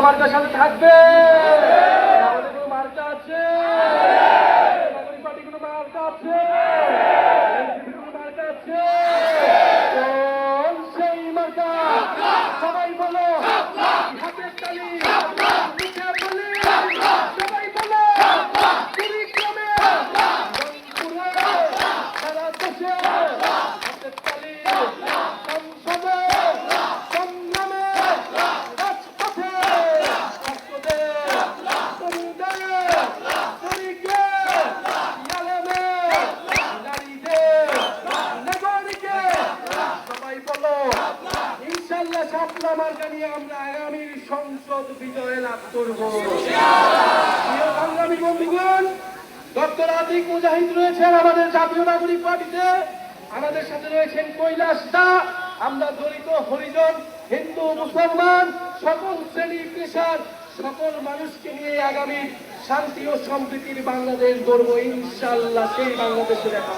Marker সাথে থাকবে। আছে। আছে। আছে। সেই সবাই মুখে বলি সবাই বলো কুড়িগ্রামে রংপুরে সারা দেশে হাতের তালি সংসদে সংগ্রামে রাজপথে ছাত্রদের তরুণদের তরুণীকে ইয়ালেমে নারীদের নাগরিকের সবাই বলো আমাদের জাতীয় নাগরিক পার্টিতে। আমাদের সাথে রয়েছেন কৈলাস দা, আমরা দলিত হরিজন, হিন্দু, মুসলমান, সকল শ্রেণি পেশার, সকল মানুষকে নিয়ে আগামী শান্তি ও সম্প্রীতির বাংলাদেশ গড়ব। ইনশাল্লাহ সেই বাংলাদেশে দেখা